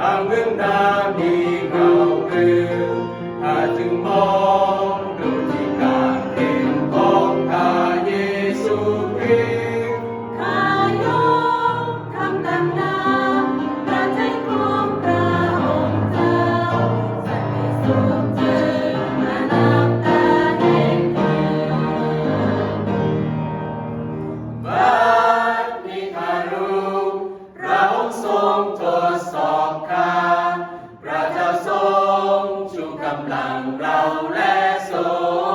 당근 담이 가오르 아직 멀 เราและสง